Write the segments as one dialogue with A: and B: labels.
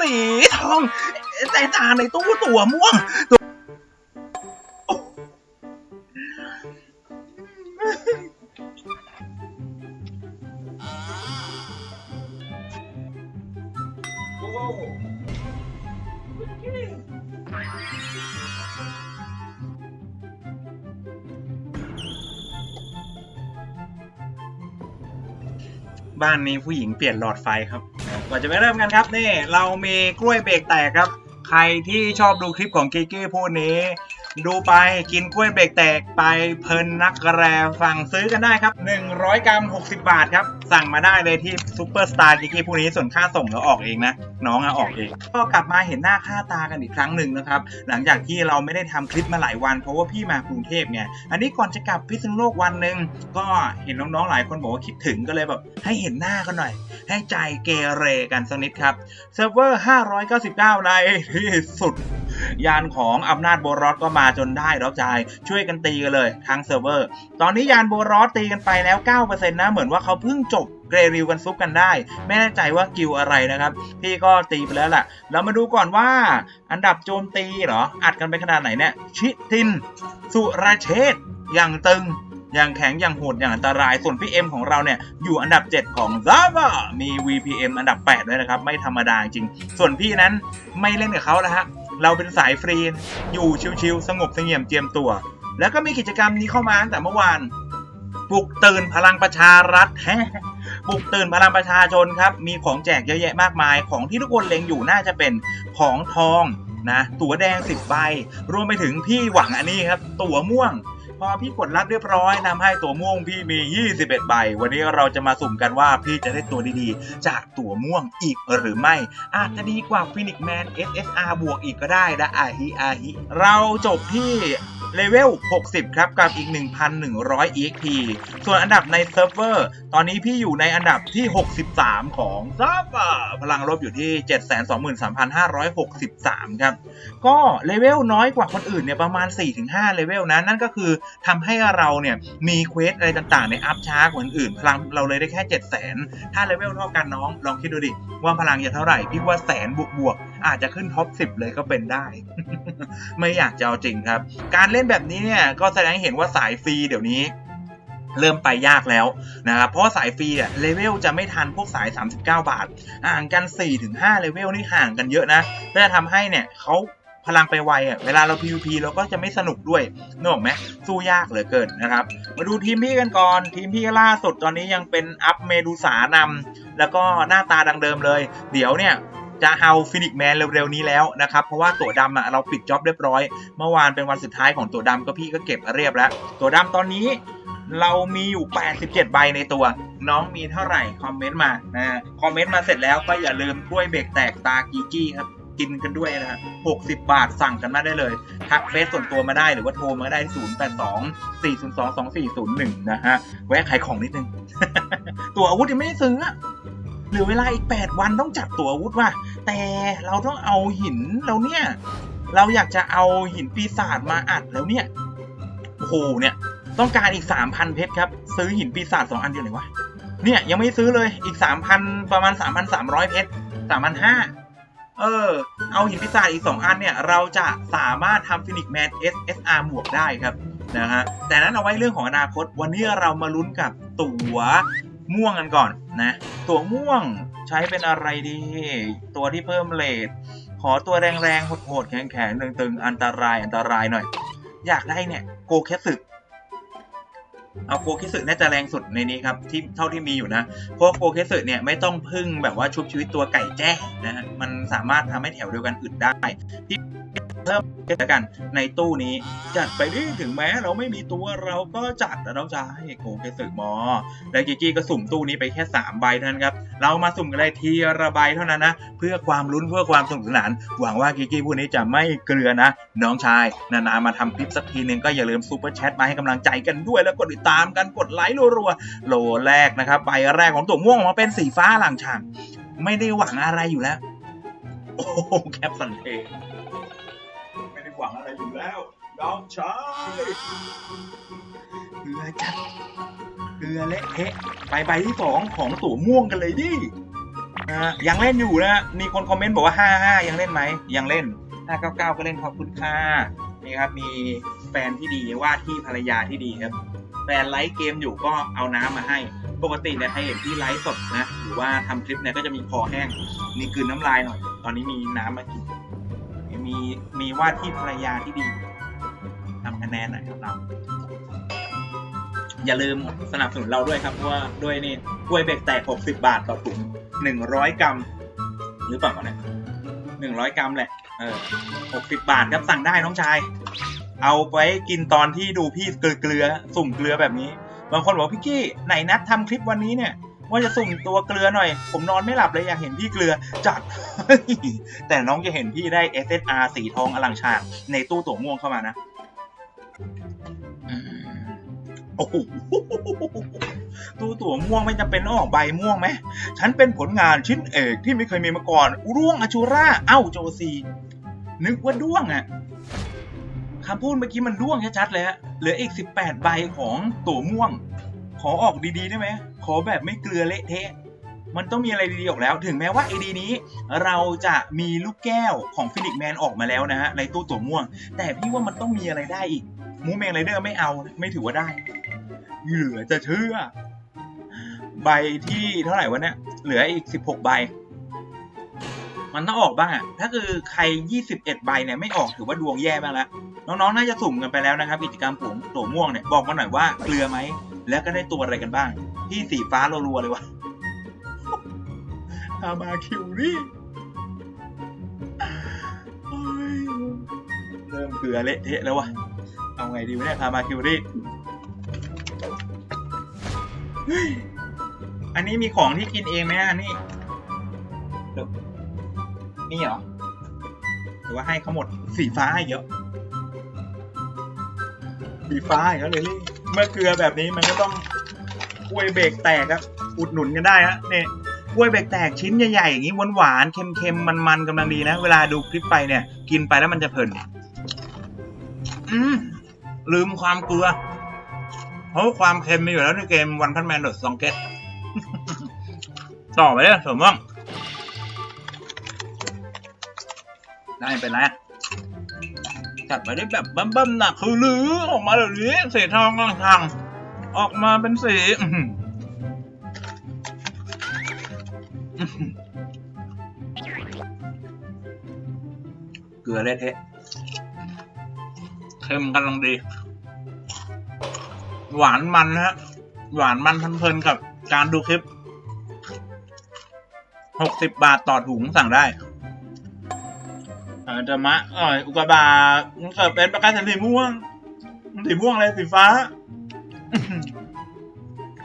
A: สีทองแต่ตาในตู้ตัวม่วงบ้านนี้ผู้หญิงเปลี่ยนหลอดไฟครับ ก่อนจะไปเริ่มกันครับนี่เรามีกล้วยเบรกแตกครับ ใครที่ชอบดูคลิปของเกเก้พูดนี้ ดูไปกินกล้วยเบรกแตกไปเพลินนักแรสั่งซื้อกันได้ครับ 100 กรัม 60 บาทครับ สั่งมาได้เลยที่ซูเปอร์สตาร์เกเก้พูดนี้ส่วนค่าส่งเราออกเองนะ น้องอะออกเอง ก็กลับมาเห็นหน้าค่าตากันอีกครั้งหนึ่งนะครับ หลังจากที่เราไม่ได้ทำคลิปมาหลายวัน เพราะว่าพี่มากรุงเทพไงอันนี้ก่อนจะกลับพิษณุโลกวันหนึ่งก็เห็นน้องๆหลายคนบอกว่าคิดถึงก็เลยแบบให้เห็นหน้ากันหน่อย ให้ใจเกเรกันสักนิดครับเซิร์ฟเวอร์ 599ในที่สุด ยานของอำนาจโบรอสก็มาจนได้แล้วจายช่วยกันตีกันเลยทั้งเซิร์ฟเวอร์ ตอนนี้ยานโบรอสตีกันไปแล้ว 9%นะเหมือนว่าเขาเพิ่งจบเกรริวกันซุปกันได้ ไม่แน่ใจว่ากิวอะไรนะครับ พี่ก็ตีไปแล้วแหละเรามาดูก่อนว่าอันดับโจมตีเหรอ อัดกันไปขนาดไหนเนี่ย ชิทิน สุรเชษอย่างตึงอย่างแข็งอย่างโหดอย่างอันตรายส่วนพี่เอ็มของเราเนี่ยอยู่อันดับ 7 ของ Zava มี VPM อันดับ 8 ด้วยนะครับ ไม่ธรรมดาจริง ส่วนพี่นั้นไม่เล่นกับเขาแล้วฮะ เราเป็นสายฟรีน อยู่ชิวๆสงบเสงี่ยมเจียมตัว แล้วก็มีกิจกรรมนี้เข้ามาตั้งแต่เมื่อวานปลุกตื่นพลังประชารัฐปลุกตื่นพลังประชาชนครับ มีของแจกเยอะแยะมากมาย ของที่ทุกคนเล็งอยู่น่าจะเป็นของทองนะ ตั๋วแดง 10 ใบ รวมไปถึงพี่หวังอันนี้ครับ ตั๋วม่วง พอพี่กดรับเรียบร้อยนำให้ตัวม่วงพี่มี 21 ใบ วันนี้เราจะมาสุ่มกันว่าพี่จะได้ตัวดีๆ จากตัวม่วงอีกหรือไม่ อาจจะดีกว่าฟินิกแมน SSR บวกอีกก็ได้นะอาฮิอาฮิเราจบที่ เลเวล 60 ครับ กับอีก 1,100 EXP ส่วนอันดับในเซิร์ฟเวอร์ ตอนนี้พี่อยู่ในอันดับที่ 63 ของเซิร์ฟเวอร์พลังลบอยู่ที่ 723,563 ครับ ก็เลเวลน้อยกว่าคนอื่นเนี่ยประมาณ 4-5 เลเวลนะ นั่นก็คือทำให้เราเนี่ยมีเควสอะไรต่างๆ ในอัพช้ากว่าคนอื่น พลังเราเลยได้แค่ 700,000 ถ้าเลเวลเท่ากันน้อง ลองคิดดูดิ ว่าพลังจะเท่าไหร่ พี่ว่าแสนบวกบวกๆอาจจะขึ้นท็อป 10 เลยก็เป็นได้ ไม่อยากจะเอาจริงครับ การเล่น่นแบบนี้เนี่ยก็แสดงให้เห็นว่าสายฟรีเดี๋ยวนี้เริ่มไปยากแล้วนะครับเพราะสายฟรีอะเลเวลจะไม่ทันพวกสาย 39 บาทห่างกัน 4-5 เลเวลนี่ห่างกันเยอะนะก็จะทำให้เนี่ยเขาพลังไปไวอะเวลาเรา PVP เราก็จะไม่สนุกด้วยนึกออกไหมสู้ยากเหลือเกินนะครับ มาดูทีมพี่กันก่อน ทีมพี่ล่าสุดตอนนี้ยังเป็นอัพเมดูสานำแล้วก็หน้าตาดังเดิมเลย เดี๋ยวเนี่ย จะเอาฟินิกแมนเร็วๆนี้แล้วนะครับ เพราะว่าตัวดำอะเราปิดจ็อบเรียบร้อย เมื่อวานเป็นวันสุดท้ายของตัวดำก็พี่ก็เก็บเรียบแล้ว ตัวดำตอนนี้เรามีอยู่ 87 ใบในตัว น้องมีเท่าไหร่คอมเมนต์มานะฮะคอมเมนต์มาเสร็จแล้วก็อย่าลืมกล้วยเบรกแตกตากีกี้ครับกินกันด้วยนะฮะ60 บาทสั่งกันมาได้เลย ทักเฟซส่วนตัวมาได้หรือว่าโทรมาได้ 082 402 2401 นะฮะ แวะขายของนิดนึง ตัวอาวุธยังไม่ได้ซื้ออะ เหลือเวลาอีก 8 วันต้องจับตัวอาวุธว่ะแต่เราต้องเอาหินเราเนี่ย เราอยากจะเอาหินปีศาจมาอัดแล้วเนี่ยโอ้โหเนี่ย ต้องการอีก 3,000 เพชรครับ ซื้อหินปีศาจ2อันเดียวเลยวะเนี่ยยังไม่ซื้อเลยอีก 3,000 ประมาณ 3,300 เพชร3,500เออ เอาหินปีศาจอีก 2 อันเนี่ย เราจะสามารถทำฟินิกแมน SSR หมวกได้ครับนะฮะแต่นั้นเอาไว้เรื่องของอนาคต วันนี้เรามาลุ้นกับตั๋ว ม่วงกันก่อนนะ ตัวม่วงใช้เป็นอะไรดี ตัวที่เพิ่มเลทขอตัวแรงๆโหดๆแข็งๆตึงๆ อันตรายอันตรายหน่อย อยากได้เนี่ยโกแคสึเอาโกเคสึน่าจะแรงสุดในนี้ครับที่เท่าที่มีอยู่นะเพราะโกเคสึเนี่ยไม่ต้องพึ่งแบบว่าชุบชีวิตตัวไก่แจ้นะฮะมันสามารถทำให้แถวเดียวกันอึดได้ที่ เพิ่มแล้วกัน ในตู้นี้จัดไปดิถึงแม้เราไม่มีตัวเราก็จัดแล้วเราจะให้โกเคสึมอ แล้วกิกกี้ก็สุ่มตู้นี้ไปแค่ 3 ใบเท่านั้นครับ เรามาสุ่มกันเลยทีละใบเท่านั้นนะ เพื่อความลุ้นเพื่อความสนุกสนาน หวังว่ากิกกี้ผู้นี้จะไม่เกลือนะ น้องชาย นานๆมาทำคลิปสักทีนึงก็อย่าลืมซูเปอร์แชทมาให้กำลังใจกันด้วย แล้วกดติดตามกันกดไลค์รัวๆโลแรกนะครับใบแรกของตัวม่วงมาเป็นสีฟ้าหลังฉากไม่ได้หวังอะไรอยู่แล้ว โอ้แคปสันเท หวังอะไรอยู่แล้ว น้องชายเกลือจัดเกลือเละเทะไปใบที่สองของตัวม่วงกันเลยดิยังเล่นอยู่นะมีคนคอมเมนต์บอกว่า 55 ยังเล่นไหม ยังเล่น 599 ก็เล่นขอบคุณค่ะนี่ครับ มีแฟนที่ดีว่าที่ภรรยาที่ดีครับ แฟนไลฟ์เกมอยู่ก็เอาน้ำมาให้ ปกติเนี่ยใครเห็นที่ไลฟ์สดนะ หรือว่าทำคลิปเนี่ยก็จะมีคอแห้ง มีกลืนน้ำลายหน่อย ตอนนี้มีน้ำมากิน มีมีว่าที่ภรรยาที่ดีทำคะแนนหน่อยครับเราอย่าลืมสนับสนุนเราด้วยครับเพราะว่าด้วยนี่กล้วยเบรกแตก 60 บาทต่อถุง 100 กรัม หรือเปล่าเนี่ย100 กรัมแหละ เออ 60 บาทครับสั่งได้น้องชาย เอาไว้กินตอนที่ดูพี่เกลือเกลือสุ่มเกลือแบบนี้ บางคนบอกพี่กี้ไหนนัดทำคลิปวันนี้เนี่ย ว่าจะสุ่มตัวเกลือหน่อย ผมนอนไม่หลับเลยอยากเห็นพี่เกลือจัด แต่น้องจะเห็นพี่ได้ SSR สีทองอลังชาญในตู้ตั๋วม่วงเข้ามานะโอ้โหตู้ตั๋วม่วงไม่จำเป็นต้องออกใบม่วงไหม ฉันเป็นผลงานชิ้นเอกที่ไม่เคยมีมาก่อนร่วงอชูราเอ้าโจซี นึกว่าด้วงอะคำพูดเมื่อกี้มันด้วงชัดๆเลยฮะเหลืออีก 18 ใบของตัวม่วง ขอออกดีๆได้ไหมขอแบบไม่เกลือเละเทะมันต้องมีอะไรดีๆออกแล้ว ถึงแม้ว่าไอดีนี้ เราจะมีลูกแก้วของฟินิกแมนออกมาแล้วนะฮะในตู้ตัวม่วง แต่พี่ว่ามันต้องมีอะไรได้อีกมูเมงไรเดอร์ไม่เอาไม่ถือว่าได้ เหลือจะเชื่อ ใบที่เท่าไหร่วะเนี่ย เหลืออีก 16 ใบ มันต้องออกบ้างอะถ้าคือใคร 21 ใบเนี่ยไม่ออกถือว่าดวงแย่บ้างแล้วน้องๆ น่าจะสุ่มกันไปแล้วนะครับกิจกรรมปุ๋งตัวม่วงเนี่ยบอกมาหน่อยว่าเกลือไหม แล้วก็ได้ตัวอะไรกันบ้างที่สีฟ้ารัวๆเลยวะฮามาคิวนี่เริ่มเกลือเละเทะแล้ววะ เอาไงดีวะเนี่ยฮามาคิวนี่อันนี้มีของที่กินเองไหมอันนี้นี่เหรอ หรือว่าให้เขาหมดสีฟ้าให้เยอะสีฟ้าอีกแล้วเลยลี่ เมื่อเกลือแบบนี้มันก็ต้องกล้วยเบรกแตกครับ อุดหนุนกันได้ฮะเนี่ยกล้วยเบรกแตกชิ้นใหญ่ๆอย่างนี้หวานๆเค็มๆมันๆกำลังดีนะ เวลาดูคลิปไปเนี่ย กินไปแล้วมันจะเพลินอืมลืมความเกลือเพราะความเค็มมีอยู่แล้วในเกมวันพันแมนดอทสองเกตต่อไปเลยสมมติได้เป็นไร จัดไปได้แบบบั้มๆหนักคือลือออกมาแบบนี้สีทองกลางทางออกมาเป็นสีเกลือเละเทะเค็มกำลังดี หวานมันนะฮะ หวานมันเพลินๆกับการดูคลิปหกสิบบาทต่อถุงสั่งได้ อาจะมะอ่อยอุกกาบาตมันเกิดเป็นประกาศสีม่วงสีม่วงอะไรสีฟ้า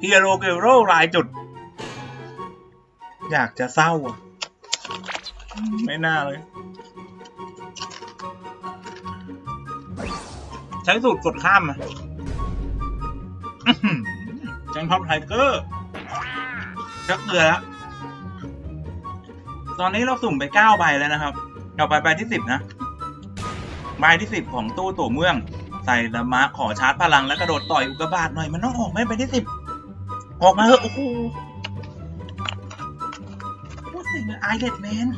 A: เฮียโรเกโรลายจุด อยากจะเศร้าอะ ไม่น่าเลย ใช้สูตรกดข้ามอะแจงท็อปไทเกอร์ชักเกลือแล้ว ตอนนี้เราสุ่มไปเก้าใบแล้วนะครับ ต่อไปใบที่สิบนะใบที่สิบของตู้ตัวเมือง ใส่ธรรมะขอชาร์จพลังแล้วกระโดดต่อยอุกกาบาตหน่อยมันต้องออกไหมใบที่สิบออกมาเถอะโอ้โหว่าสิ่งไอเด็ดแมน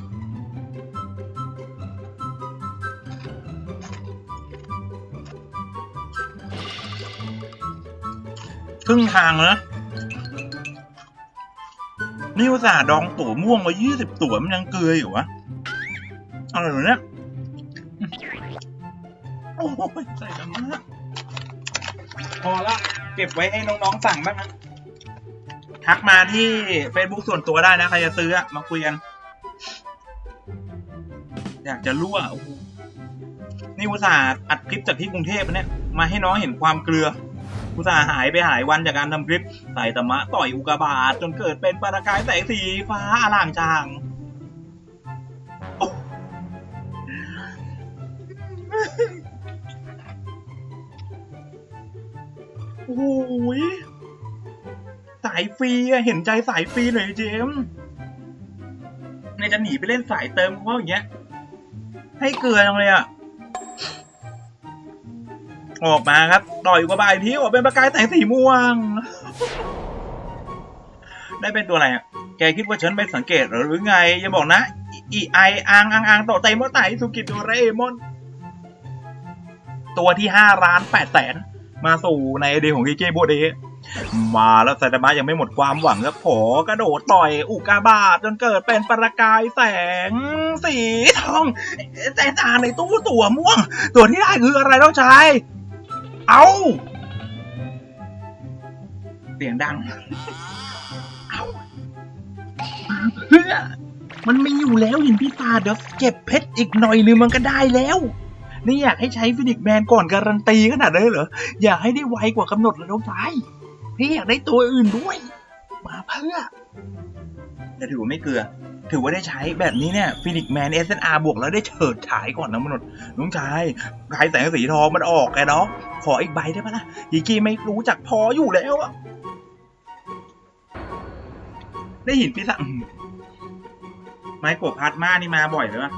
A: ครึ่งทางแล้วนะนี่อุตส่าห์ดองตั๋วม่วงมายี่สิบตั๋วมันยังเกลืออยู่วะ อะไรวะเนี่ยโอ้ยใส่กันมากพอละเก็บไว้ให้น้องๆสั่งบ้างนะทักมาที่ Facebook ส่วนตัวได้นะ ใครจะซื้อมาคุยกัน อยากจะรั่วนี่อุตส่าห์อัดคลิปจากที่กรุงเทพเนี่ย มาให้น้องเห็นความเกลืออุตส่าห์หายไปหลายวันจากการทำคลิป ใส่ตะมะต่อยอุกกาบาตจนเกิดเป็นประกายแสงสีฟ้าอล่างจาง โอ้โหยสายฟรีอะเห็นใจสายฟรีหน่อยเจมเนี่ยจะหนีไปเล่นสายเติมเพราะอย่างเงี้ย ให้เกลือจังเลยอะออกมาครับ ต่อยกว่าบายที่ออกเป็นประกายแสงสีม่วง ได้เป็นตัวอะไรอะ แกคิดว่าฉันไม่สังเกตหรือไง อย่าบอกนะ อีไออังอังอังโตไตโมไตสุกิโดเรมอน ตัวที่ห้าล้านแปดแสน มาสู่ในอเดียของกิเกโบเดมาแล้วไซตามะยังไม่หมดความหวังครับขอกระโดดต่อยอุกาบาตจนเกิดเป็นประกายแสงสีทองแต่ตาในตู้ตัวม่วง ตัวที่ได้คืออะไรน้องชาย เอาเสียงดัง เอาเพื่อมันมีอยู่แล้วหินพิศาจเดี๋ยวเก็บเพชรอีกหน่อยนึงมันก็ได้แล้ว นี่อยากให้ใช้ฟินิกแมนก่อนการันตีขนาดนั้นเลยเหรอ อยากให้ได้ไวกว่ากำหนดเลยน้องชายพี่อยากได้ตัวอื่นด้วย มาเพื่อแต่ถือว่าไม่เกลือ ถือว่าได้ใช้แบบนี้เนี่ยฟินิกแมน SNR บวกแล้วได้เฉิดฉายก่อนนะมนุษย์น้องชายลายแสงสีทองมันออกแกเนาะขออีกใบได้ปะล่ะยีกี้ไม่รู้จักพออยู่แล้วอะได้หินพิศาจอื้อหือไมโครพาร์ตมานี่มาบ่อยเลยปะ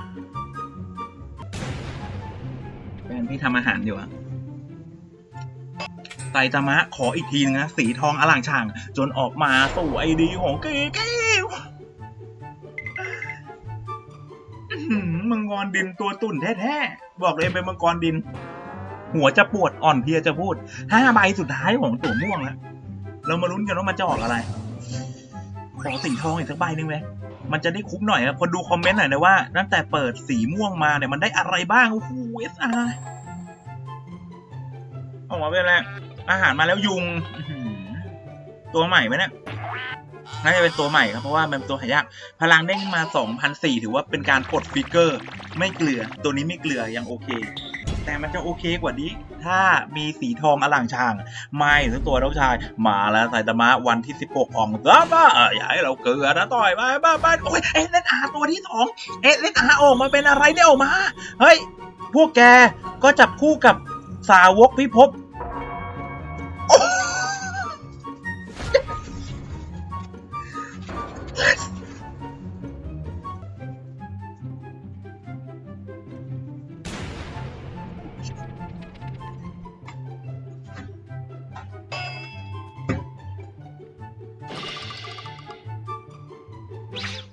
A: นพี่ทำอาหารอยู่อะไตตามะขออีกทีนึงนะ สีทองอล่างช่าง จนออกมาสู่ไอดีของเกเก้อื้อหือมังกรดินตัวตุ่นแท้ๆ บอกเลยเป็นมังกรดิน หัวจะปวดอ่อนเพลียจะพูดห้าใบสุดท้ายของตัวม่วงแล้วเรามาลุ้นกันว่ามันจะออกอะไร ขอสีทองอีกสักใบหนึ่งไหม มันจะได้คุ้มหน่อยนะคนดูคอมเมนต์หน่อยนะว่าตั้งแต่เปิดสีม่วงมาเนี่ยมันได้อะไรบ้าง โอ้โหเอสอาร์ออกมาเป็นอะไรอาหารมาแล้วยุง ตัวใหม่ไหมเนี่ยน่าจะเป็นตัวใหม่ครับ เพราะว่ามันเป็นตัวหายาก พลังเด้งมา 2,004 ถือว่าเป็นการปลดฟิกเกอร์ ไม่เกลือ ตัวนี้ไม่เกลือยังโอเค แต่มันจะโอเคกว่านี้ ถ้ามีสีทองอล่างช่าง ไม่ทั้งตัวน้าชาย มาแล้วไซตามะวันที่ 16ของซาบ้าอย่าให้เราเกลือนะต่อยไปบ้าบ้าโอ้ยเอเลนอาตัวที่สองเอเลนอาออกมาเป็นอะไรเนี่ยออกมา เฮ้ย พวกแกก็จับคู่กับสาวกพิภพ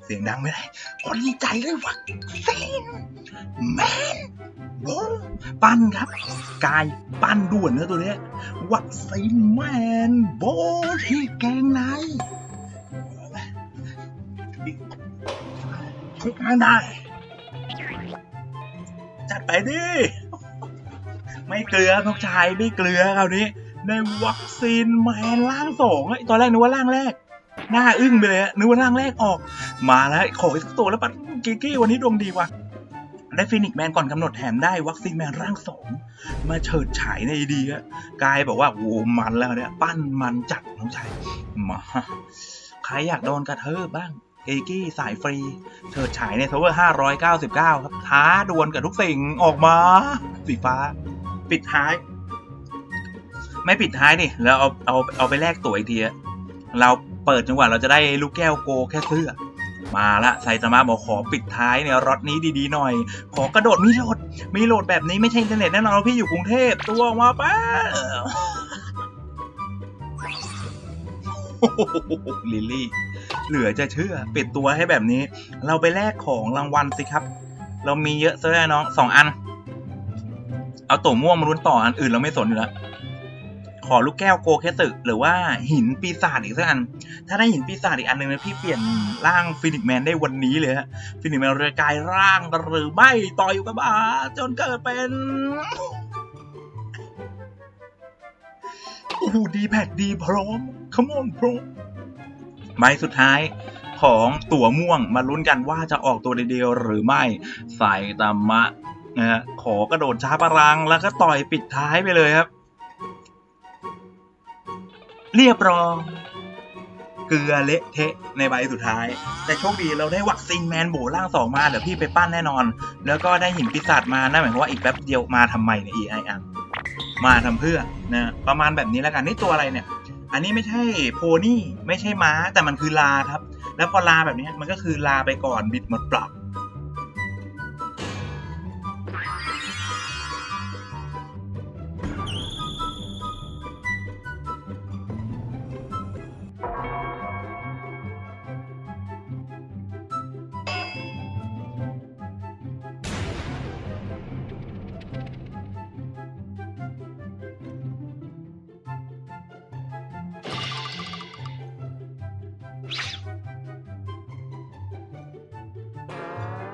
A: สียงดังไม่ได้ คนดีใจเลยวัคซีนแมนโว้ปั้นครับ กายปั้นด่วนเนื้อตัวเนี้ยวัคซีนแมนโบที่แกงในทุกทางได้ จัดไปดิ ไม่เกลือน้องชายไม่เกลือคราวนี้ในวัคซีนแมนร่างสองอตอนแรกนึกว่าร่างแรก หน้าอึ้งไปเลยนึกว่าร่างแรกออก มาแล้วขออีกสักตัวแล้วปัดกิกกี้วันนี้ดวงดีว่ะได้ฟินิกแมนก่อนกำหนดแถมได้วัคซีนแมนร่างสองมาเฉิดฉายในดีอะกายบอกว่าโว้มันแล้วเนี่ยปั้นมันจัดน้องชายมาใครอยากโดนกระเทิบบ้างเอกี้สายฟรีเฉิดฉายในทาวเวอร์599 ครับ ท้าดวลกับทุกสิ่งออกมา สีฟ้า ปิดท้าย ไม่ปิดท้ายดิแล้วเอาเอาเอาไปแลกตั๋วอีกทีเรา เปิดจังหวะเราจะได้ลูกแก้วโกแค่เสื้อ มาละไซตามะบอกขอปิดท้ายเนี่ยรถนี้ดีๆหน่อย ขอกระโดดมีโหลด มีโหลดแบบนี้ไม่ใช่อินเทอร์เน็ตแน่นอนพี่อยู่กรุงเทพตัวมาป้าลิลลี่ เหลือจะเชื่อ ปิดตัวให้แบบนี้ เราไปแลกของรางวัลสิครับ เรามีเยอะซะด้วยน้องสองอัน เอาตัวม่วงมาลุ้นต่ออันอื่นเราไม่สนอยู่แล้ว อลูกแก้วโกเคสึหรือว่าหินปีศาจอีกสักอัน ถ้าได้หินปีศาจอีกอันหนึ่งนะพี่เปลี่ยนร่างฟินิกแมนได้วันนี้เลยฮะฟินิกแมนเรือกายร่างหรือไม่ต่ออยู่กับบาจนเกิดเป็นโอ้โหดีแพดดีพร้อม come on พร้อมใบสุดท้ายของตั๋วม่วงมาลุ้นกันว่าจะออกตัวเดียวหรือไม่ใส่ตามะนะฮะขอกระโดดช้าพลังแล้วก็ต่อยปิดท้ายไปเลยครับ เรียบร้อยเกลือเละเทะในใบสุดท้าย แต่โชคดีเราได้วัคซีนแมนโบล่างสองมาเดี๋ยวพี่ไปปั้นแน่นอน แล้วก็ได้หินปีศาจมานั่นหมายความว่าอีกแป๊บเดียวมาทำไมเนี่ย EI อังมาทำเพื่อนะประมาณแบบนี้แล้วกันนี่ตัวอะไรเนี่ย อันนี้ไม่ใช่โพนี่ไม่ใช่ม้าแต่มันคือลาครับ แล้วพอลาแบบนี้มันก็คือลาไปก่อนบิดหมดปรับ